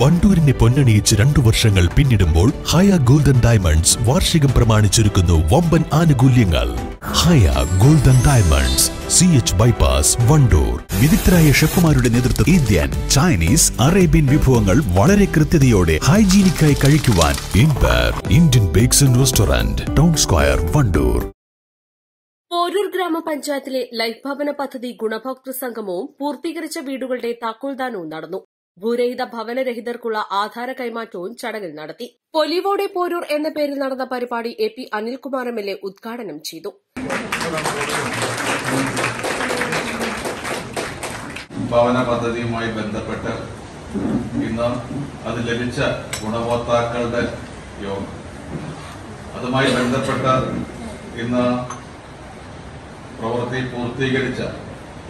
വണ്ടൂരിനെ പൊന്നണിയിച്ച് രണ്ടു വർഷങ്ങൾ പിന്നിടുമ്പോൾ ഹയ ഗോൾഡൻ ഡയമണ്ട്സ് വാർഷികം പ്രമാണിച്ചൊരുക്കുന്നു വമ്പൻ ആനുകൂല്യങ്ങൾ. Haya golden diamonds C H bypass Wandoor. വിദഗ്ധരായ ഷെഫുമാരുടെ നേതൃത്വം ഇന്ത്യൻ ചൈനീസ് അറേബ്യൻ വിഭവങ്ങൾ വളരെ കൃത്യതയോടെ ഹൈജീനിക്കായി കഴിക്കുവാൻ Indian bakes and restaurant town square Wandoor. Poroor ഗ്രാമപഞ്ചായത്തിലെ ലൈഫ് ഭവന പദ്ധതി ഗുണഭോക്തൃ സംഗമവും പൂർത്തീകരിച്ച വീടുകളുടെ താക്കോൽദാനവും നടന്നു. ഭൂരഹിത ഭവനരഹിതർക്കുള്ള ആധാര കൈമാറ്റവും ചടങ്ങിൽ നടത്തി. പൊലിവോടെ പോരൂർ എന്ന പേരിൽ നടന്ന പരിപാടി A P Anilkumar M L A ഉദ്ഘാടനം ചെയ്തു. ഭവന പദ്ധതിയുമായി ബന്ധപ്പെട്ട് ഇന്ന് അത് ലഭിച്ച ഗുണഭോക്താക്കളുടെ യോഗം. അതുമായി ബന്ധപ്പെട്ട് ഇന്ന് പ്രവൃത്തി പൂർത്തീകരിച്ച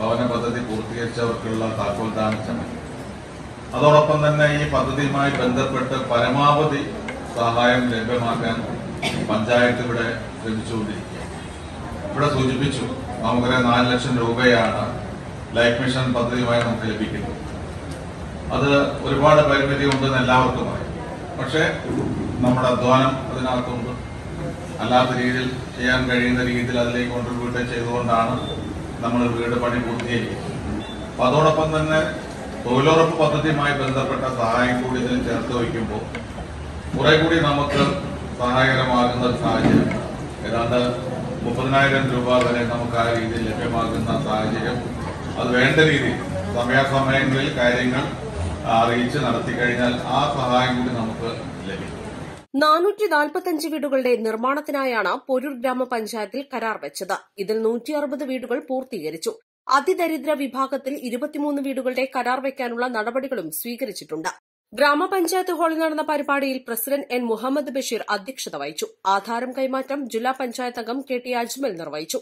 ഭവന പദ്ധതി പൂർത്തീകരിച്ചവർക്കുള്ള താക്കോൽദാന ചടങ്ങ്. അതോടൊപ്പം തന്നെ ഈ പദ്ധതിയുമായി ബന്ധപ്പെട്ട് പരമാവധി സഹായം ലഭ്യമാക്കാൻ പഞ്ചായത്ത് ഇവിടെ ശ്രമിച്ചുകൊണ്ടിരിക്കുക ഇവിടെ സൂചിപ്പിച്ചു നമുക്ക് നാല് ലക്ഷം രൂപയാണ് ലൈഫ് മിഷൻ പദ്ധതിയുമായി നമുക്ക് ലഭിക്കുന്നത്. അത് ഒരുപാട് പരിമിതി ഉണ്ടെന്ന് എല്ലാവർക്കും അറിയാം. പക്ഷേ നമ്മുടെ അധ്വാനം അതിനകത്തുണ്ട്. അല്ലാത്ത രീതിയിൽ ചെയ്യാൻ കഴിയുന്ന രീതിയിൽ അതിലേക്ക് കോൺട്രിബ്യൂട്ട് ചെയ്തുകൊണ്ടാണ് നമ്മൾ വീട് പണി പൂർത്തീകരിക്കുന്നത്. അപ്പൊ അതോടൊപ്പം തന്നെ തൊഴിലുറപ്പ് പദ്ധതിയുമായി ബന്ധപ്പെട്ട സഹായം കൂടി ഇതിൽ ചേർത്ത് വയ്ക്കുമ്പോൾ കുറെ കൂടി നമുക്ക് സഹായകരമാകുന്ന ഒരു സാഹചര്യം ഏതാണ്ട് മുപ്പതിനായിരം രൂപ വരെ നമുക്ക് ആ രീതിയിൽ ലഭ്യമാകുന്ന സാഹചര്യം. അത് വേണ്ട രീതി സമയാസമയങ്ങളിൽ കാര്യങ്ങൾ അറിയിച്ച് നടത്തി കഴിഞ്ഞാൽ ആ സഹായം കൂടി നമുക്ക് ലഭിക്കും. നാനൂറ്റി നാൽപ്പത്തിയഞ്ച് വീടുകളുടെ നിർമ്മാണത്തിനായാണ് പൊരൂർ ഗ്രാമപഞ്ചായത്തിൽ കരാർ വെച്ചത്. ഇതിൽ നൂറ്റി അറുപത് വീടുകൾ പൂർത്തീകരിച്ചു. അതിദരിദ്ര വിഭാഗത്തിൽ ഇരുപത്തിമൂന്ന് വീടുകളുടെ കരാർ വയ്ക്കാനുള്ള നടപടികളും സ്വീകരിച്ചിട്ടുണ്ട്. ഗ്രാമപഞ്ചായത്ത് ഹാളിൽ നടന്ന പരിപാടിയിൽ പ്രസിഡന്റ് എൻ മുഹമ്മദ് ബഷീർ അധ്യക്ഷത വഹിച്ചു. ആധാരം കൈമാറ്റം ജില്ലാ പഞ്ചായത്ത് അംഗം കെ ടി അജ്മൽ നിർവഹിച്ചു.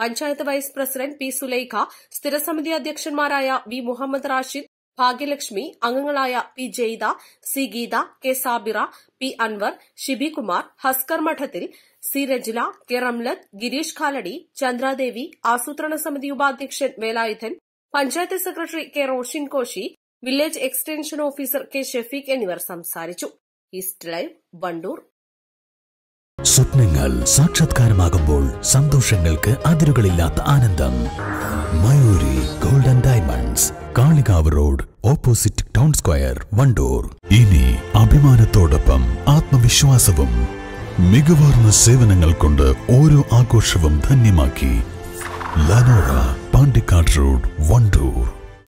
Panchayat vice president P Sulaikha സ്ഥിരസമിതി അധ്യക്ഷന്മാരായ വി മുഹമ്മദ് റാഷിദ് ഭാഗ്യലക്ഷ്മി അംഗങ്ങളായ P Jaitha C Geetha K Sabira P Anwar Shibi Kumar Haskar Madathil C Rajila K Ramlath Gireesh Khaladi Chandradevi ആസൂത്രണ സമിതി ഉപാധ്യക്ഷൻ Velayudhan panchayat secretary K Roshin Koshy village extension officer K Shefeeq എന്നിവർ സംസാരിച്ചു. East live Wandoor. സ്വപ്നങ്ങൾ സാക്ഷാത്കാരമാകുമ്പോൾ സന്തോഷങ്ങൾക്ക് അതിരുകളില്ലാത്ത ആനന്ദം. Kalikavu road opposite town square Wandoor. ഇനി അഭിമാനത്തോടൊപ്പം ആത്മവിശ്വാസവും മികവാർന്ന സേവനങ്ങൾ കൊണ്ട് ഓരോ ആഘോഷവും ധന്യമാക്കി. Lanora Pandikkad road Wandoor.